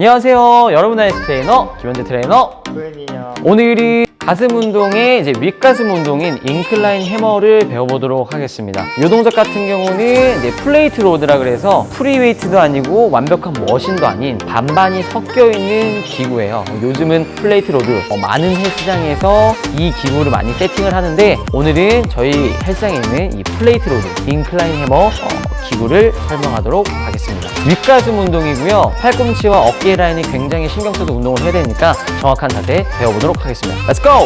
안녕하세요. 여러분의 트레이너 김현재 트레이너. 소연이요. 오늘은 가슴 운동의 이제 윗가슴 운동인 인클라인 해머를 배워보도록 하겠습니다. 이 동작 같은 경우는 이제 플레이트 로드라 그래서 프리웨이트도 아니고 완벽한 머신도 아닌 반반이 섞여 있는 기구예요. 요즘은 플레이트 로드 어, 많은 헬스장에서 이 기구를 많이 세팅을 하는데 오늘은 저희 헬스장에 있는 이 플레이트 로드 인클라인 해머 어, 기구를 설명하도록 하겠습니다. 윗가슴 운동이고요. 팔꿈치와 어깨 라인이 굉장히 신경 써서 운동을 해야 되니까 정확한 자세 배워보도록 하겠습니다. Let's go!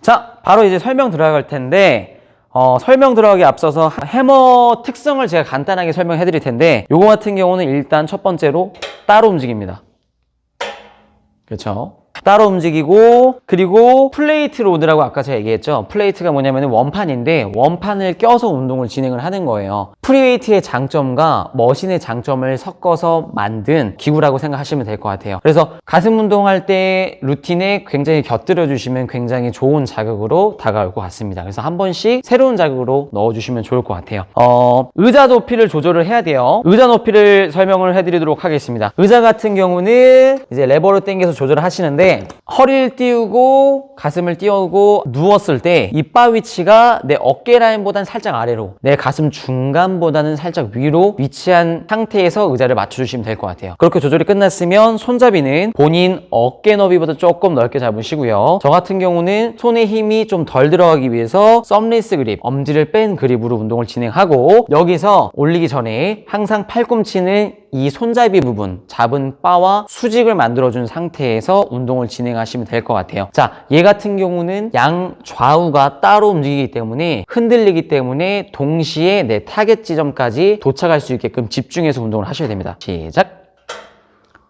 자, 바로 이제 설명 들어갈 텐데 어, 설명 들어가기 앞서서 해머 특성을 제가 간단하게 설명해 드릴 텐데 요거 같은 경우는 일단 첫 번째로 따로 움직입니다. 그렇죠? 따로 움직이고 그리고 플레이트 로드라고 아까 제가 얘기했죠. 플레이트가 뭐냐면 원판인데 원판을 껴서 운동을 진행을 하는 거예요. 프리웨이트의 장점과 머신의 장점을 섞어서 만든 기구라고 생각하시면 될 것 같아요. 그래서 가슴 운동할 때 루틴에 굉장히 곁들여 주시면 굉장히 좋은 자극으로 다가올 것 같습니다. 그래서 한 번씩 새로운 자극으로 넣어 주시면 좋을 것 같아요. 어, 의자 높이를 조절을 해야 돼요. 의자 높이를 설명을 해드리도록 하겠습니다. 의자 같은 경우는 이제 레버를 당겨서 조절을 하시는데 허리를 띄우고 가슴을 띄우고 누웠을 때 이바 위치가 내 어깨 라인보다는 살짝 아래로 내 가슴 중간보다는 살짝 위로 위치한 상태에서 의자를 맞춰주시면 될 것 같아요. 그렇게 조절이 끝났으면 손잡이는 본인 어깨 너비보다 조금 넓게 잡으시고요. 저 같은 경우는 손에 힘이 좀 덜 들어가기 위해서 썸리스 그립, 엄지를 뺀 그립으로 운동을 진행하고 여기서 올리기 전에 항상 팔꿈치는 이 손잡이 부분, 잡은 바와 수직을 만들어준 상태에서 운동을 진행하시면 될 것 같아요. 자, 얘 같은 경우는 양 좌우가 따로 움직이기 때문에 흔들리기 때문에 동시에 내 타겟 지점까지 도착할 수 있게끔 집중해서 운동을 하셔야 됩니다. 시작!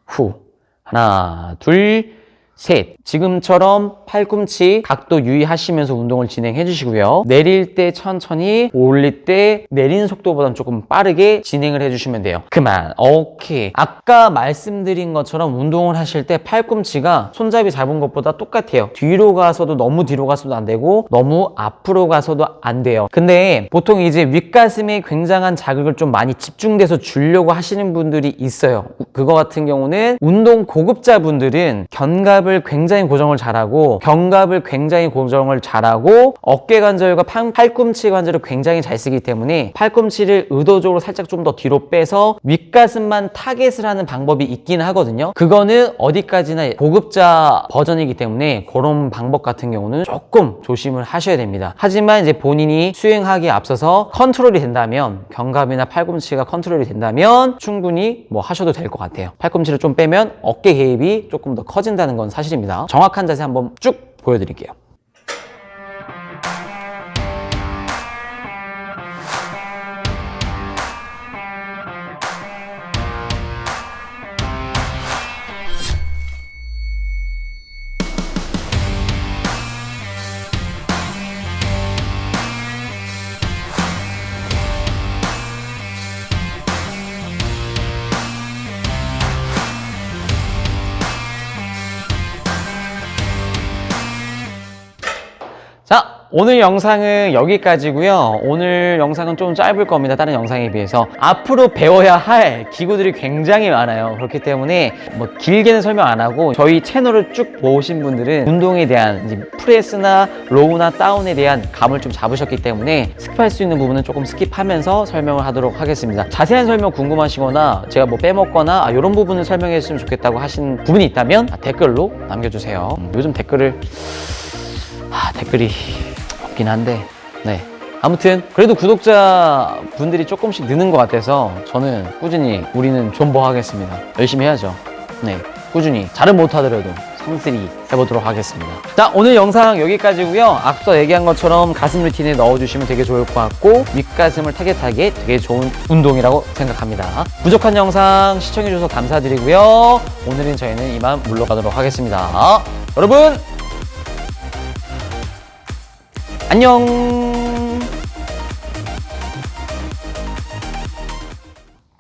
후. 하나, 둘, 셋. 지금처럼 팔꿈치 각도 유의하시면서 운동을 진행해 주시고요. 내릴 때 천천히, 올릴 때 내리는 속도보다는 조금 빠르게 진행을 해 주시면 돼요. 그만. 오케이. 아까 말씀드린 것처럼 운동을 하실 때 팔꿈치가 손잡이 잡은 것보다 똑같아요. 뒤로 가서도 너무 뒤로 가서도 안 되고 너무 앞으로 가서도 안 돼요. 근데 보통 이제 윗가슴에 굉장한 자극을 좀 많이 집중돼서 주려고 하시는 분들이 있어요. 그거 같은 경우는 운동 고급자분들은 견갑을 굉장히 고정을 잘하고 견갑을 굉장히 고정을 잘하고 어깨 관절과 팔- 팔꿈치 관절을 굉장히 잘 쓰기 때문에 팔꿈치를 의도적으로 살짝 좀 더 뒤로 빼서 윗가슴만 타겟을 하는 방법이 있긴 하거든요. 그거는 어디까지나 고급자 버전이기 때문에 그런 방법 같은 경우는 조금 조심을 하셔야 됩니다. 하지만 이제 본인이 수행하기에 앞서서 컨트롤이 된다면 견갑이나 팔꿈치가 컨트롤이 된다면 충분히 뭐 하셔도 될 것 같아요. 팔꿈치를 좀 빼면 어깨 개입이 조금 더 커진다는 건 사실 입니다. 정확한 자세 한번 쭉 보여드릴게요. 오늘 영상은 여기까지고요. 오늘 영상은 좀 짧을 겁니다. 다른 영상에 비해서. 앞으로 배워야 할 기구들이 굉장히 많아요. 그렇기 때문에 뭐 길게는 설명 안 하고 저희 채널을 쭉 보신 분들은 운동에 대한 프레스나 로우나 다운에 대한 감을 좀 잡으셨기 때문에 스킵할 수 있는 부분은 조금 스킵하면서 설명을 하도록 하겠습니다. 자세한 설명 궁금하시거나 제가 뭐 빼먹거나 아, 이런 부분을 설명해 줬으면 좋겠다고 하신 부분이 있다면 아, 댓글로 남겨주세요. 음, 요즘 댓글을 아, 댓글이 없긴 한데, 네. 아무튼, 그래도 구독자 분들이 조금씩 느는 것 같아서 저는 꾸준히 우리는 존버하겠습니다. 열심히 해야죠. 네. 꾸준히. 잘은 못하더라도 성실히 해보도록 하겠습니다. 자, 오늘 영상 여기까지고요 앞서 얘기한 것처럼 가슴 루틴에 넣어주시면 되게 좋을 것 같고, 윗가슴을 타겟하기에 되게 좋은 운동이라고 생각합니다. 부족한 영상 시청해주셔서 감사드리고요. 오늘은 저희는 이만 물러가도록 하겠습니다. 여러분! 안녕